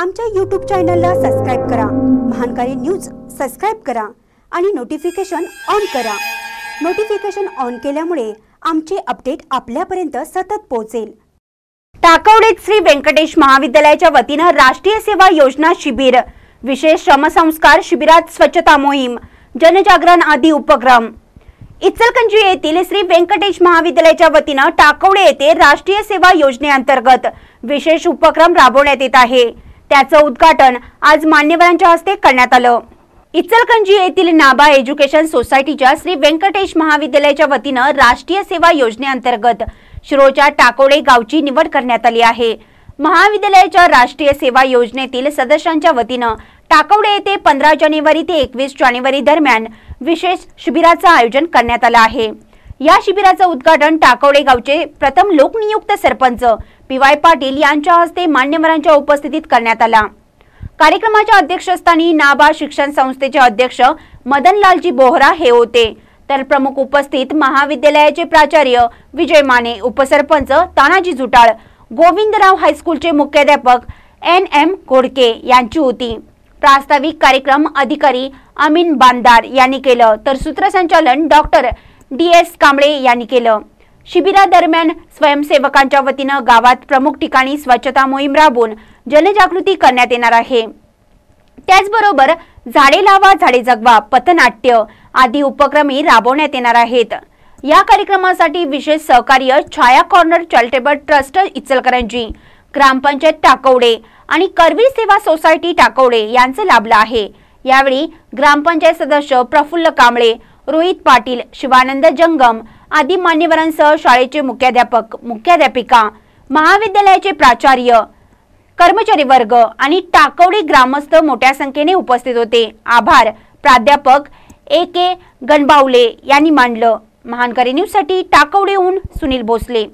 आमच्या यूट्यूब चॅनलला सबस्क्राईब करा. महानकारी न्यूज सबस्क्राईब करा आणि नोटिफिकेशन ऑन करा. नोटिफिकेशन ऑन केल्यामुळे आमचे अपडेट आपल्यापर्यंत सतत पोहोचेल. टाकवडेत श्री व्यंकटेश महाविद्यालयाच्या वतीनं राष्ट्रीय सेवा योजना शिबिर विशेष श्रमसंस्कार शिबिरात स्वच्छता मोहीम जनजागरण आदी उपक्रम. इचलकंजी येथील श्री व्यंकटेश महाविद्यालयाच्या वतीनं टाकवडे येथे राष्ट्रीय सेवा योजनेअंतर्गत विशेष उपक्रम राबवण्यात येत आहे. त्याचं उद्घाटन आज मान्यवरांच्या हस्ते करण्यात आलं. इचलकंजी येथील नाबा एज्युकेशन सोसायटीच्या श्री व्यंकटेश महाविद्यालयाच्या वतीनं राष्ट्रीय सेवा योजनेअंतर्गत शिरोच्या टाकोडे गावची निवड करण्यात आली आहे. महाविद्यालयाच्या राष्ट्रीय सेवा योजनेतील सदस्यांच्या वतीनं टाकवडे येथे पंधरा जानेवारी ते एकवीस जानेवारी दरम्यान विशेष शिबिराचं आयोजन करण्यात आलं आहे. या शिबिराचं उद्घाटन टाकवडे गावचे प्रथम लोकनियुक्त सरपंच पी वाय पाटील यांच्या हस्ते मान्यवरांच्या उपस्थितीत करण्यात आला. कार्यक्रमाच्या अध्यक्षस्थानी नाबार्ड शिक्षण संस्थेचे अध्यक्ष मदनलालजी बोहरा हे होते. तर प्रमुख उपस्थित महाविद्यालयाचे प्राचार्य विजय माने उपसरपंच तानाजी जुटाळ गोविंदराव हायस्कूलचे मुख्याध्यापक एन एम घोडके यांची होती. प्रास्ताविक कार्यक्रम अधिकारी अमीन बांदार यांनी केलं तर सूत्रसंचालन डॉक्टर डी एस कांबळे यांनी केलं. शिबिरादरम्यान स्वयंसेवकांच्या वतीनं गावात प्रमुख ठिकाणी स्वच्छता मोहीम राबवून जनजागृती करण्यात येणार आहे. त्याचबरोबर झाडे लावा झाडे जगवा पथनाट्य आदी उपक्रमही राबवण्यात येणार आहेत. या कार्यक्रमासाठी विशेष सहकार्य Chhaya corner charitable trust Ichalkaranji ग्रामपंचायत टाकवडे आणि करवीर सेवा सोसायटी टाकवडे यांचं लाभलं आहे. यावेळी ग्रामपंचायत सदस्य प्रफुल्ल कांबळे रोहित पाटील शिवानंद जंगम आदी मान्यवरांसह शाळेचे मुख्याध्यापक मुख्याध्यापिका महाविद्यालयाचे प्राचार्य कर्मचारी वर्ग आणि टाकवडी ग्रामस्थ मोठ्या संख्येने उपस्थित होते. आभार. प्राध्यापक ए के गणबावले यांनी मांडलं. महानकरी न्यूजसाठी टाकवडेहून सुनील भोसले.